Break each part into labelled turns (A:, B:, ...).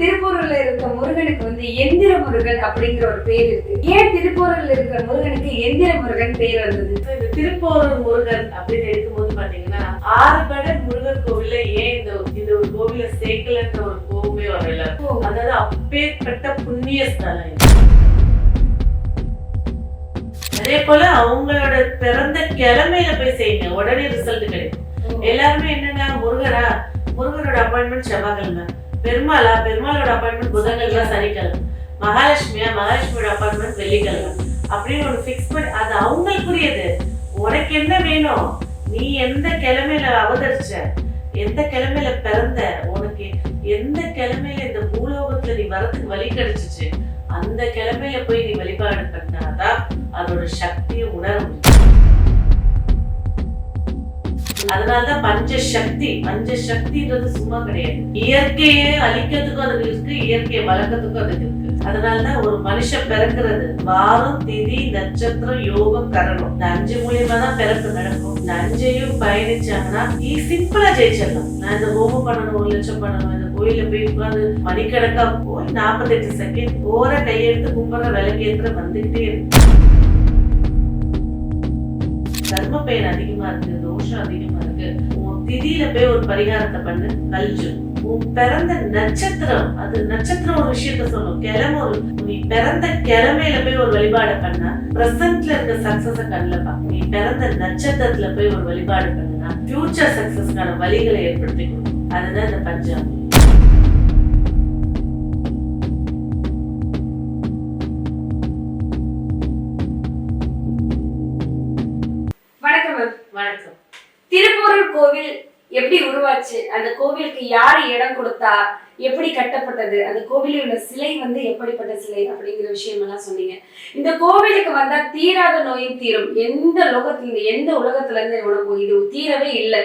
A: திருப்பூர்ல இருக்க முருகனுக்கு வந்து எந்திர முருகன் அப்படிங்கிற ஒரு பேர் இருக்கு. ஏன் திருப்பூர்ல இருக்கிற முருகனுக்கு எந்திர முருகன் பேர் வந்தது?
B: இந்த திருப்போரூர் முருகன் அப்படின்னு எடுக்கும்போது பாத்தீங்கன்னா ஆறுபடை முருகன் கோவில்ல ஏன் இந்த இந்த ஒரு கோவில சேர்க்கலன்ற ஒரு கோவமே வரல. அதாவது அப்பேற்பட்ட புண்ணிய ஸ்தலம். அதே போல அவங்களோட பிறந்த கிழமையில போய் செய்யுங்க உடனே ரிசல்ட் கிடைக்கும். எல்லாருமே என்னன்னா முருகரா முருகரோட அப்பாயின்மெண்ட் செவ்வாய்க்கிழமை. பெருமாளா? பெருமாளோட அப்பாயின்மெண்ட் புதன்கிழமை சனிக்கிழமை. மகாலட்சுமியா? மகாலட்சுமியோட அப்பாயின்மெண்ட் வெள்ளிக்கிழமை. அப்படின்னு ஒரு ஃபிக்ஸ் பண்ணி அது அவங்களுக்குரியது. உனக்கு என்ன வேணும்? நீ எந்த கிழமையில அவதரிச்ச? எந்த கிழமையில பிறந்த? உனக்கு எந்த கிழமையில இந்த பூலோகத்துல நீ வரத்துக்கு வழி கிடைச்சிச்சு? அந்த கிழமையில போய் நீ வழிபாடு பண்ணாதான் அதோட சக்தியை உணர முடியும் அதனாலதான் பஞ்ச சக்தி பஞ்ச சக்தின்றது சும்மா கிடையாது. இயற்கையை அழிக்கிறதுக்கும் அதுக்கு இருக்கு இயற்கையை வளர்க்கறதுக்கும் அதுக்கு இருக்கு. அதனாலதான் ஒரு மனுஷன் பிறக்கிறது வாரம் திதி நட்சத்திரம் யோகம் கரணம். இந்த அஞ்சு மூலியமா தான் பிறப்பு நடக்கும். இந்த அஞ்சையும் பயணிச்சாங்கன்னா நீ சிம்பிளா ஜெயிச்சிடலாம். நான் இந்த ஹோமம் பண்ணணும் ஒரு லட்சம் பண்ணணும் இந்த கோயில போய் உட்காந்து மணிக்கணக்கா போய் நாற்பத்தெட்டு செகண்ட் போற கையெழுத்து கும்பிடுற விளக்கேற்ற வந்துகிட்டே இருக்கு. கர்ம பயன் அதிகமா இருக்கு தோஷம் அதிகமா இருக்கு உன் திதியில போய் ஒரு பரிகாரத்தை பண்ணு கழிச்சு. உன் பிறந்த நட்சத்திரம் அது நட்சத்திரம் ஒரு விஷயத்த சொல்லும். கிழமை ஒரு நீ பிறந்த கிழமையில போய் ஒரு வழிபாடு பண்ணா பிரசன்ட்ல இருக்க சக்சஸ கண்ணில் பா நீ பிறந்த நட்சத்திரத்துல போய் ஒரு வழிபாடு பண்ணுனா ஃபியூச்சர் சக்சஸ்க்கான வழிகளை ஏற்படுத்தி கொடுக்கும். அதுதான் இந்த பஞ்சாபம்
A: வணக்கம்
B: வணக்கம்.
A: திருப்பூரூர் கோவில் எப்படி உருவாச்சு? அந்த கோவிலுக்கு யார் இடம் கொடுத்தா எப்படி கட்டப்பட்டது? அந்த கோவிலில் உள்ள சிலை வந்து எப்படிப்பட்ட சிலை அப்படிங்கிற விஷயம் எல்லாம் சொன்னீங்க. இந்த கோவிலுக்கு வந்தா தீராத நோயும் தீரும். எந்த லோகத்துல எந்த உலகத்துல இருந்து உனக்கு இது தீரவே இல்லை.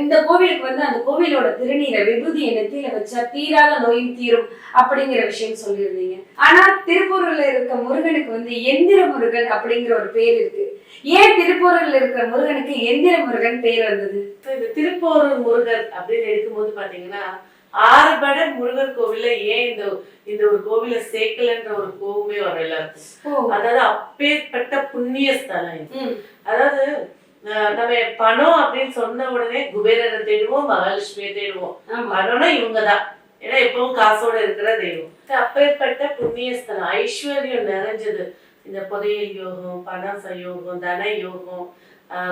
A: இந்த கோவிலுக்கு வந்து அந்த கோவிலோட திருநீரை விபூதியை நெத்தியில வச்சா தீராத நோயும் தீரும் அப்படிங்கிற விஷயம் சொல்லியிருந்தீங்க. ஆனா திருப்பூர்ல இருக்க முருகனுக்கு வந்து எந்திர முருகன் அப்படிங்கிற ஒரு பேர் இருக்கு. ஏன் திருப்பூர்ல இருக்கிற முருகனுக்கு எந்திர முருகன் பேர் வந்தது.
B: இந்த திருப்போரூர் முருகர் அப்படின்னு எடுக்கும்போது பாத்தீங்கன்னா ஆறுபடை முருகர் கோவில்ல ஏன் இந்த இந்த ஒரு கோவில சேர்க்கலன்ற ஒரு கோவமே வர எல்லாருக்கும். அதாவது அப்பேற்பட்ட புண்ணிய ஸ்தலம் இது. அதாவது நம்ம பணம் அப்படின்னு சொன்ன உடனே குபேரரை தேடுவோம் மகாலட்சுமியை தேடுவோம். பணம்னா இவங்கதான். ஏன்னா எப்பவும் காசோட இருக்கிற தெய்வம். அப்பேற்பட்ட புண்ணிய ஸ்தலம் ஐஸ்வர்யம் நிறைஞ்சது. இந்த புதையல் யோகம் பணச யோகம் தன யோகம்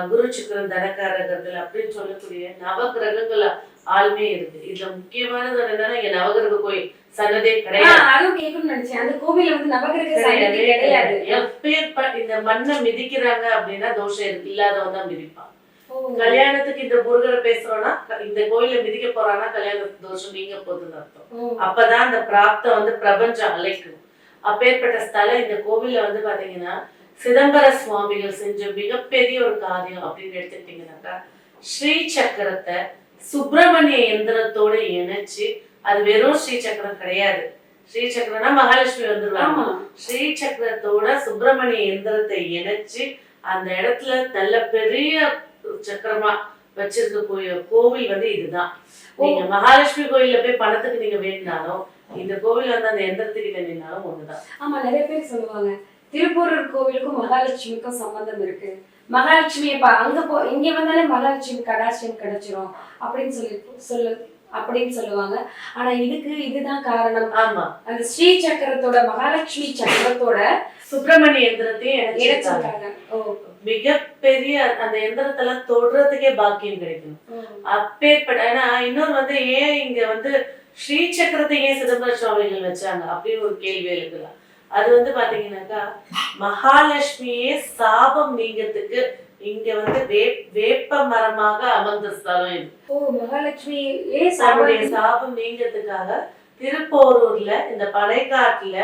B: குரு சுக்கரன் தனக்காரகர்கள் அப்படின்னு சொல்லக்கூடிய நவகிரகங்கள் ஆளுமே இருக்கு. இதுல முக்கியமானது என்னன்னா இங்க நவகிரக கோயில் சன்னதே கிடையாது.
A: அதுவும் கேட்கணும்னு நினைச்சேன். அந்த கோவில்ல வந்து நவகிரக சன்னதி கிடையாது.
B: எப்பேற்ப இந்த மண்ணை மிதிக்கிறாங்க அப்படின்னா தோஷம் இருக்கு. இல்லாதவன் தான் மிதிப்பான். கல்யாணத்துக்கு இந்த முருகரை பேசுறோம்னா இந்த கோயில மிதிக்க போறான்னா கல்யாண தோஷம் நீங்க போகுதுன்னு அர்த்தம். அப்பதான் அந்த பிராப்தம் வந்து பிரபஞ்சம் அழைக்கும். அப்பேற்பட்ட ஸ்தலம் இந்த கோவில்ல வந்து பாத்தீங்கன்னா சிதம்பர சுவாமிகள் செஞ்ச மிகப்பெரிய ஒரு காரியம் அப்படின்னு எடுத்துக்கிட்டீங்கன்னாக்கா ஸ்ரீ சக்கரத்தை சுப்பிரமணிய எந்திரத்தோட இணைச்சு அது வெறும் ஸ்ரீ சக்கரம் கிடையாது. ஸ்ரீ சக்கரம்னா மகாலட்சுமி வந்துருவாங்க. ஸ்ரீ சக்கரத்தோட சுப்பிரமணிய எந்திரத்தை இணைச்சு அந்த இடத்துல நல்ல பெரிய சக்கரமா வச்சிருக்க கோவில் வந்து இதுதான். நீங்க மகாலட்சுமி கோயில்ல போய் பணத்துக்கு நீங்க வேண்டினாலும் இந்த கோவில் வந்து அந்த எந்திரத்துக்கிட்ட நின்னாலும் ஒண்ணுதான்.
A: ஆமா நிறைய பேர் சொல்லுவாங்க திருப்பூரூர் கோவிலுக்கும் மகாலட்சுமிக்கும் சம்பந்தம் இருக்கு. மகாலட்சுமியை பா அங்க போ இங்க வந்தாலே மகாலட்சுமி கடாட்சியம் கிடைச்சிரும் அப்படின்னு சொல்லி சொல்லு அப்படின்னு சொல்லுவாங்க. ஆனா இதுக்கு இதுதான் காரணம்.
B: ஆமா.
A: அந்த ஸ்ரீ சக்கரத்தோட மகாலட்சுமி சக்கரத்தோட
B: சுப்பிரமணிய எந்திரத்தையும் இணைச்சிருக்காங்க. மிகப்பெரிய அந்த எந்திரத்தெல்லாம் தொடுறதுக்கே பாக்கியம் கிடைக்கும். அப்பேற்பட்ட ஏன்னா இன்னொரு வந்து ஏன் இங்க வந்து ஸ்ரீ சக்கரத்தை ஏன் சிதம்பர சுவாமிகள் வச்சாங்க? அப்படின்னு ஒரு கேள்வி எழுக்கலாம் அது வந்து பாத்தீங்கன்னாக்கா மகாலட்சுமியே சாபம் நீங்கிறதுக்கு இங்க வந்து வேப்ப மரமாக அமர்ந்த ஸ்தலம் இது.
A: ஓ மகாலட்சுமி ஏ
B: தன்னுடைய
A: சாபம்
B: நீங்கிறதுக்காக திருப்போரூர்ல இந்த பனைக்காட்டுல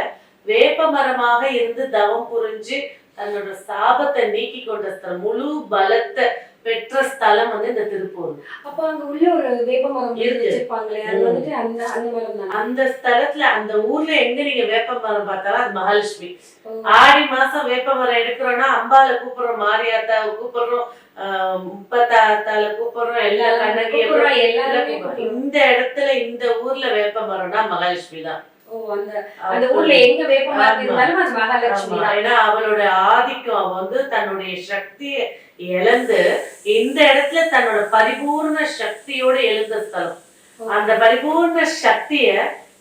B: வேப்ப மரமாக இருந்து தவம் புரிஞ்சு தன்னோட சாபத்தை நீக்கி கொண்ட ஸ்தலம் முழு பலத்தை பெற்ற ஸ்தலம் வந்து இந்த திருப்பூர்
A: அப்ப அங்க உள்ள ஒரு வேப்ப மரம். வச்சிருப்பாங்களே அது. வந்துட்டு அந்த அந்த மரம் தானே
B: அந்த ஸ்தலத்துல அந்த ஊர்ல எங்க நீங்க வேப்ப மரம் பார்த்தாலும் அது மகாலட்சுமி. ஆடி மாசம் வேப்ப மரம் எடுக்கிறோம்னா அம்பால கூப்பிடுறோம் மாரியாத்தாவை கூப்பிடுறோம் முப்பத்தாத்தால கூப்பிடுறோம் எல்லா.
A: கூப்பிடுறோம்.
B: இந்த இடத்துல இந்த ஊர்ல வேப்ப மரம்னா மகாலட்சுமி தான் ஏன்னா அவளோட ஆதிக்கம் வந்து தன்னுடைய சக்தியை இழந்து இந்த இடத்துல தன்னோட பரிபூர்ண சக்தியோட எழுந்த ஸ்தலம். அந்த பரிபூர்ண சக்திய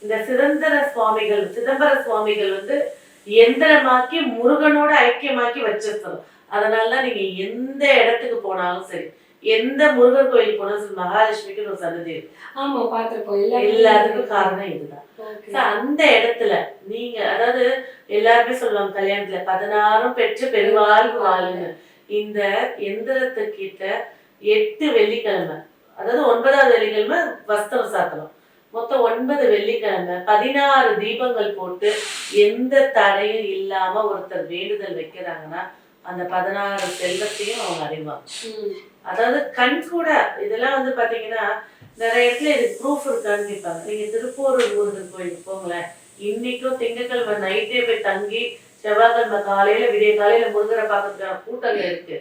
B: இந்த சிதம்பர சுவாமிகள் சிதம்பர சுவாமிகள் வந்து எந்திரமாக்கி முருகனோட ஐக்கியமாக்கி வச்சிருக்கணும். அதனாலதான் நீங்க எந்த இடத்துக்கு போனாலும் சரி எந்த முருகன் கோயில் சரி மகாலட்சுமிக்கு ஒரு சன்னதி
A: ஆமா பாத்திருப்போம் எல்லாரும்
B: எல்லாத்துக்கும் காரணம் இதுதான். அந்த இடத்துல நீங்க அதாவது எல்லாருமே சொல்லுவாங்க கல்யாணத்துல பதினாறும் பெற்று பெருவாழ்வு வாழுங்க இந்த எந்திரத்துக்கிட்ட எட்டு வெள்ளிக்கிழமை அதாவது ஒன்பதாவது வெள்ளிக்கிழமை வஸ்திரம் சாத்தணும். மொத்தம் ஒன்பது வெள்ளிக்கிழமை பதினாறு தீபங்கள் போட்டு எந்த தடையும் இல்லாம ஒருத்தர் வேண்டுதல் வைக்கிறாங்கன்னா அந்த பதினாறு செல்வத்தையும் அவங்க அறிவாங்க. அதாவது கண் கூட இதெல்லாம் வந்து பாத்தீங்கன்னா நிறைய இடத்துல இது ப்ரூஃப் இருக்கான்னு கேட்பாங்க. நீங்க திருப்பூர் முருகன் கோயிலுக்கு போங்களேன். இன்னைக்கும் திங்கட்கிழமை நைட்டே போய் தங்கி செவ்வாய்க்கிழமை காலையில விடிய காலையில முருகரை பார்க்கறதுக்கான கூட்டங்கள் இருக்கு.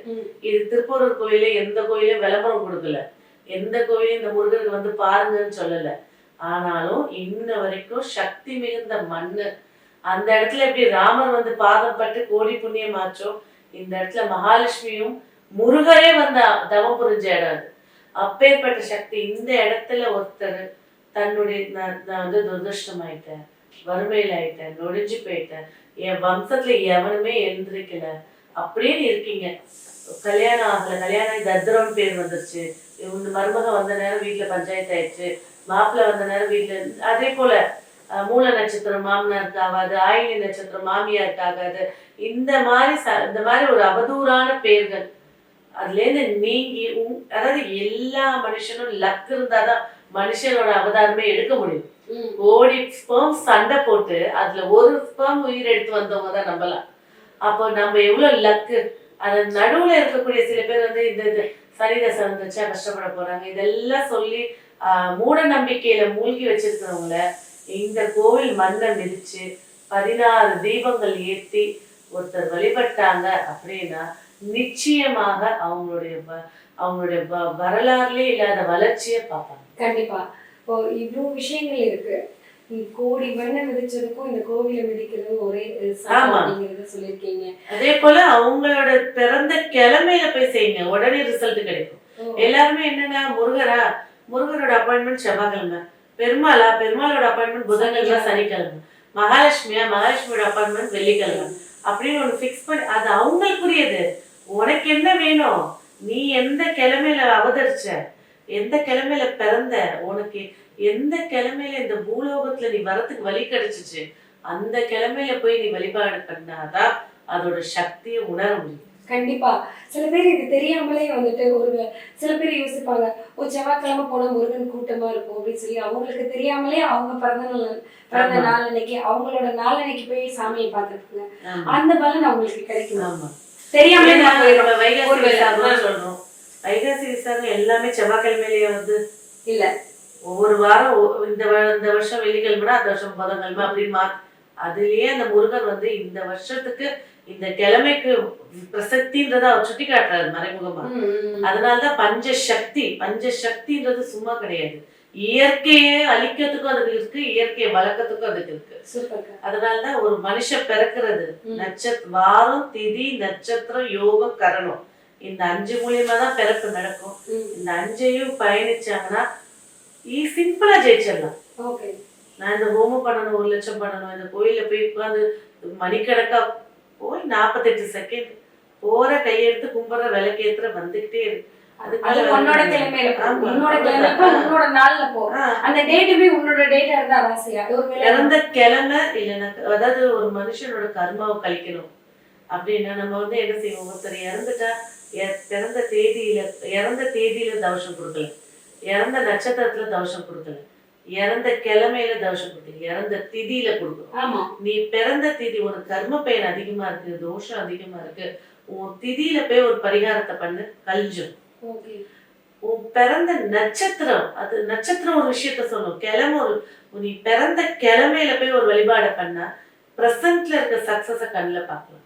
B: இது திருப்பூர் கோயிலே எந்த கோயிலையும் விளம்பரம் கொடுக்கல. எந்த கோயிலையும் இந்த முருகருக்கு வந்து பாருங்கன்னு சொல்லல. ஆனாலும் இன்ன வரைக்கும் சக்தி மிகுந்த மண்ணு. அந்த இடத்துல எப்படி ராமர் வந்து பாதம் பட்டு கோடி புண்ணியம் ஆச்சோ இந்த இடத்துல மகாலட்சுமியும் முருகரே வந்து தவம் புரிஞ்ச இடம் அது அப்பேற்பட்ட சக்தி இந்த இடத்துல ஒருத்தர் தன்னுடைய நான் நான் வந்து துரதிருஷ்டமாயிட்டேன் வறுமையில் ஆயிட்டேன் நொடிஞ்சு போயிட்டேன் என் வம்சத்துல எவனுமே எழுந்திருக்கல. அப்படின்னு இருக்கீங்க. கல்யாணம் ஆகல. கல்யாணம் தத்ரம் பேர் வந்துருச்சு. இந்த மருமக வந்த நேரம் வீட்டுல பஞ்சாயத்து ஆயிடுச்சு. மாப்பிள்ளை வந்த நேரம் வீட்டுல அதே போல மூல நட்சத்திரம் மாமனாருக்கு ஆகாது ஆயினி நட்சத்திரம் மாமியாருக்கு ஆகாது இந்த மாதிரி ச இந்த மாதிரி ஒரு அவதூறான பேர்கள் அதுலேருந்து நீங்கி அதாவது எல்லா மனுஷனும் லக் இருந்தாதான் மனுஷனோட அவதாரமே எடுக்க முடியும்.
A: ம்.
B: கோடி ஸ்பெர்ம் சண்டை போட்டு அதுல ஒரு ஸ்பெர்ம் உயிர் எடுத்து வந்தவங்க தான் நம்பலாம் அப்போ நம்ம எவ்வளவு லக்கு அது நடுவுல இருக்கக்கூடிய சில பேர் வந்து இந்த இது சனி தசை வந்துச்சா கஷ்டப்பட போறாங்க. இதெல்லாம் சொல்லி மூட நம்பிக்கையில மூழ்கி வச்சிருக்கிறவங்கள இந்த கோவில் மண்ணை மிதிச்சு பதினாறு தீபங்கள் ஏத்தி ஒருத்தர் வழிபட்டாங்க அப்படின்னா நிச்சயமாக அவங்களுடைய அவங்களுடைய வரலாறுலயே இல்லாத வளர்ச்சியை பார்ப்பாங்க.
A: கண்டிப்பா. இப்போ இவ்வளவு விஷயங்கள் இருக்கு. கோடி மண்ணை மிதிச்சதுக்கும் இந்த கோவிலை மிதிக்கிறதும் ஒரே சொல்லியிருக்கீங்க.
B: அதே போல அவங்களோட பிறந்த கிழமையில போய் செய்யுங்க. உடனே ரிசல்ட் கிடைக்கும். எல்லாருமே என்னன்னா முருகரா முருகரோட அப்பாயின்மெண்ட் செவ்வாய்க்கிழமை. பெருமாளா? பெருமாளோட அப்பாயின்மெண்ட் புதன்கிழமை சனிக்கிழமை. மகாலட்சுமியா? மகாலட்சுமியோட அப்பாயின்மெண்ட் வெள்ளிக்கிழமை. அப்படின்னு ஒன்று ஃபிக்ஸ் பண்ணி அது அவங்களுக்குரியது. உனக்கு என்ன வேணும்? நீ எந்த கிழமையில அவதரிச்ச? எந்த கிழமையில பிறந்த? உனக்கு எந்த கிழமையில இந்த பூலோகத்துல நீ வரத்துக்கு வழி கிடைச்சிச்சு? அந்த கிழமையில போய் நீ வழிபாடு பண்ணாதான் அதோட சக்தியை உணர முடியும்.
A: கண்டிப்பா. சில பேர் இது தெரியாமலே வந்துட்டு ஒரு சில பேர் யோசிப்பாங்க ஒரு செவ்வாய்க்கிழமை போனா முருகன் கூட்டமா இருக்கும் அப்படின்னு சொல்லி அவங்களுக்கு தெரியாமலே அவங்க பிறந்த நாள் பிறந்த. நாள் அன்னைக்கு அவங்களோட நாள் அன்னைக்கு போய் சாமியை பார்த்துருப்பாங்க. அந்த பலன் அவங்களுக்கு கிடைக்கும். தெரியாமலே
B: சொல்றோம். வைகாசி விசாகம் எல்லாமே செவ்வாய்க்கிழமையிலேயே வந்து
A: இல்ல.
B: ஒவ்வொரு வாரம் இந்த இந்த வருஷம் வெள்ளிக்கிழமைனா அந்த வருஷம் புதன்கிழமை அப்படின்னு அதுலயே அந்த முருகர் வந்து இந்த வருஷத்துக்கு இந்த கிழமைக்கு பிரசக்தின்றத அவர் சுட்டி காட்டுறாரு மறைமுகமா. அதனாலதான் பஞ்ச சக்தி பஞ்ச சக்தின்றது சும்மா கிடையாது. இயற்கையை அழிக்கிறதுக்கும் அதுக்கு இருக்கு இயற்கையை வளர்க்கறதுக்கும் அதுக்கு இருக்கு. அதனாலதான் ஒரு மனுஷன் பிறக்கிறது. நட்சத் வாரம் திதி நட்சத்திரம் யோகம் கரணம். இந்த அஞ்சு மூலியமா தான் பிறப்பு நடக்கும். இந்த அஞ்சையும் பயணிச்சாங்கன்னா சிம்பிளா ஜெயிச்சிடலாம்.
A: ஓகே.
B: நான் இந்த ஹோமம் பண்ணணும் ஒரு லட்சம் பண்ணணும் இந்த கோயில்ல போய் உட்காந்து மணிக்கணக்கா போய் நாற்பத்தெட்டு செகண்ட் போற கையெடுத்து கும்பிடுற விளக்கேத்துற வந்துகிட்டே இருக்கு.
A: அது உன்னோட கிழமையில உன்னோட
B: அவ்வளவுதான்.
A: கிழமைப்போ உன்னோட நாள்ல போ.
B: ஆ,
A: அந்த டேட்டுமே உன்னோட டேட்டா இருந்தா ராசியா? ஒரு வேளை
B: பிறந்த கிழமை இல்லைன்னா அதாவது ஒரு மனுஷனோட கர்மாவை கழிக்கணும். அப்படின்னா நம்ம வந்து என்ன செய்வோம்? ஒருத்தர் இறந்துட்டா பிறந்த தேதியில இறந்த தேதியில தவசம் கொடுக்கல. இறந்த நட்சத்திரத்துல தவசம் கொடுக்கல. இறந்த கிழமையில தவசம் கொடுக்கல இறந்த திதியில கொடுக்கணும்.
A: ஆமா.
B: நீ பிறந்த திதி ஒரு கர்ம பயன் அதிகமா இருக்கு தோஷம் அதிகமா இருக்கு. உன் திதியில போய் ஒரு பரிகாரத்தை பண்ணு கழிஞ்சும் உன் பிறந்த நட்சத்திரம் அது நட்சத்திரம் ஒரு விஷயத்த சொல்லும் கிழமை ஒரு நீ பிறந்த கிழமையில போய் ஒரு வழிபாடு பண்ணா பிரசன்ட்ல இருக்க சக்சஸ கண்ணுல பார்க்கலாம்.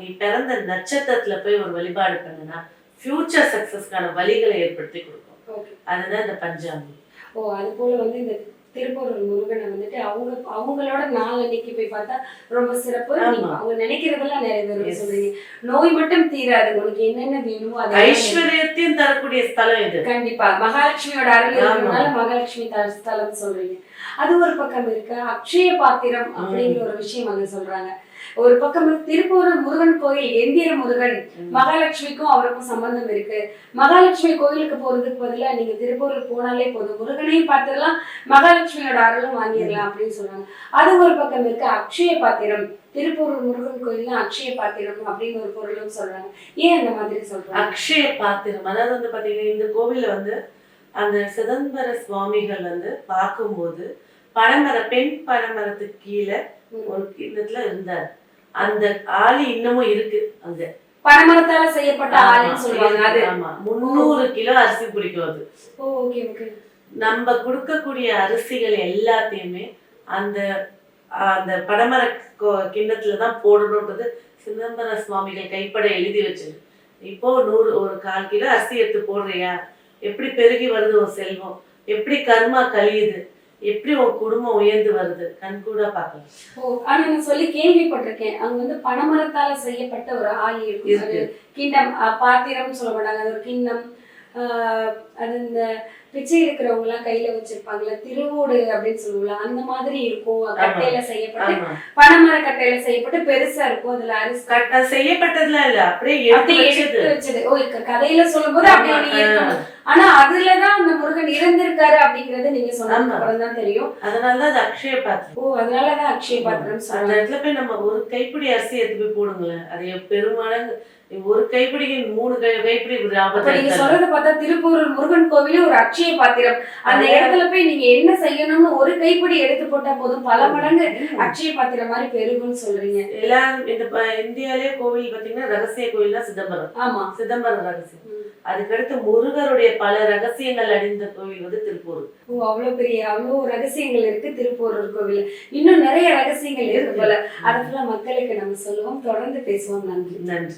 B: நீ பிறந்த நட்சத்திரத்துல போய் ஒரு வழிபாடு பண்ணுனா ஃபியூச்சர் சக்சஸ்க்கான வழிகளை ஏற்படுத்தி கொடுக்கும். அதுதான் இந்த பஞ்சாங்கம்
A: ஓ அது போல வந்து இந்த திருப்பூர் முருகனை வந்துட்டு அவங்க அவங்களோட நாள் அன்னைக்கு போய் பார்த்தா ரொம்ப சிறப்பு. அவங்க நினைக்கிறதெல்லாம் நிறைவேறும். சொல்றீங்க. நோய் மட்டும் தீராது. உனக்கு என்னென்ன வேணுமோ அதை
B: ஐஸ்வர்யத்தையும் தரக்கூடிய ஸ்தலம் இது.
A: கண்டிப்பா. மகாலட்சுமியோட அருள்
B: ஆமா.
A: இருக்கிறதுனால மகாலட்சுமி ஸ்தலம் சொல்றீங்க. அது ஒரு பக்கம் இருக்கு? அக்ஷய பாத்திரம் அப்படிங்கிற ஒரு விஷயம் அங்க சொல்றாங்க. ஒரு பக்கம் இருக்கு, திருப்பூர் முருகன் கோயில் எந்திர முருகன் மகாலட்சுமிக்கும் அவருக்கும் சம்பந்தம் இருக்கு. மகாலட்சுமி கோயிலுக்கு போறதுக்கு பதிலா நீங்க திருப்பூருக்கு போனாலே போதும். முருகனையும் பார்த்துடலாம் மகாலட்சுமியோட அருளும் வாங்கிடலாம் அப்படின்னு சொல்றாங்க அது ஒரு பக்கம் இருக்கு. அக்ஷய பாத்திரம் திருப்பூர் முருகன் கோயில் அக்ஷய பாத்திரம் அப்படின்னு ஒரு பொருளும் சொல்றாங்க. ஏன் அந்த மாதிரி சொல்றாங்க?
B: அக்ஷய பாத்திரம் அதாவது வந்து பாத்தீங்கன்னா இந்த கோவில்ல வந்து அந்த சிதம்பர சுவாமிகள் வந்து பார்க்கும்போது பனைமர பெண் பனைமரத்துக்கு கீழே ஒரு கிண்ணத்துல இருந்தார் அந்த ஆளி இன்னமும் இருக்கு அங்க.
A: பனைமரத்தால செய்யப்பட்ட ஆளுன்னு சொல்லுவாங்க. அது
B: ஆமா. முந்நூறு கிலோ அரிசி பிடிக்கும் அது.
A: ஓகே ஓகே
B: நம்ம கொடுக்கக்கூடிய அரிசிகள் எல்லாத்தையுமே அந்த அந்த படமர கிண்ணத்துல தான் போடணுன்றது சிதம்பர சுவாமிகள் கைப்பட எழுதி வச்சது. இப்போ நூறு ஒரு கால் கிலோ அரிசி எடுத்து போடுறியா? எப்படி பெருகி வருது உன் செல்வம்? எப்படி கர்மா கழியுது? எப்படி உன் குடும்பம் உயர்ந்து வருது? கண்கூடா பார்க்கலாம்
A: ஓ ஆனா நான் சொல்லி கேள்விப்பட்டிருக்கேன். அங்க வந்து பனைமரத்தால செய்யப்பட்ட ஒரு ஆளி இருக்கும் கிண்ணம் அஹ், பாத்திரம்னு சொல்ல மாட்டாங்க. அது ஒரு கிண்ணம் ஆஹ், அது இந்த பிச்சை எடுக்கிறவங்க எல்லாம் கையில வச்சிருப்பாங்கல்ல திருவோடு அப்படின்னு சொல்லுவாங்க அந்த மாதிரி இருக்கும். கட்டையில செய்யப்பட்டு பனைமர கட்டையில செய்யப்பட்டு பெருசா இருக்கும் அதுல அரிசி.
B: கரெக்டா செய்யப்பட்டதுலாம் இல்ல அப்படியே எடுத்து
A: அப்படியே
B: வச்சது.
A: ஓ கதையில சொல்லும்போது அப்படியே
B: ஆமா,
A: நீங்க இருக்கணும். ஆனா அதுலதான் அந்த முருகன் இறந்திருக்காரு அப்படிங்கறது நீங்க சொன்னதுக்கு. அப்புறம் தான் தெரியும்.
B: அதனாலதான் அது அக்ஷய பாத்திரம்.
A: ஓ அதனாலதான் அக்ஷய பாத்திரம்
B: அந்த இடத்துல போய் நம்ம ஒரு கைப்பிடி அரிசி எடுத்து போய் போடுங்களேன். அது பெருமடங்கு ஒரு கைப்பிடிக்கு மூணு கைப்பிடி
A: நீங்க. சொல்றத பார்த்தா திருப்பூர் முருகன் கோவிலே ஒரு அக்ஷய பாத்திரம். அந்த இடத்துல போய் நீங்க என்ன செய்யணும்னு ஒரு கைப்பிடி எடுத்து போட்டா போதும். பல மடங்கு. அக்ஷய பாத்திரம் மாதிரி பெருகும்னு சொல்றீங்க.
B: எல்லா இந்த இந்தியாலயே கோவில் பாத்தீங்கன்னா ரகசிய கோயில்னா சிதம்பரம்.
A: ஆமா.
B: சிதம்பரம் ரகசியம். அதுக்கடுத்து முருகருடைய பல ரகசியங்கள் அடைந்த கோவில் வந்து திருப்பூர்.
A: ஓ அவ்வளவு பெரிய அவ்வளவு ரகசியங்கள் இருக்கு திருப்பூரூர் கோவில்ல. இன்னும் நிறைய ரகசியங்கள் இருக்கு போல. அதெல்லாம் மக்களுக்கு நம்ம சொல்லுவோம். தொடர்ந்து பேசுவோம். நன்றி.
B: நன்றி.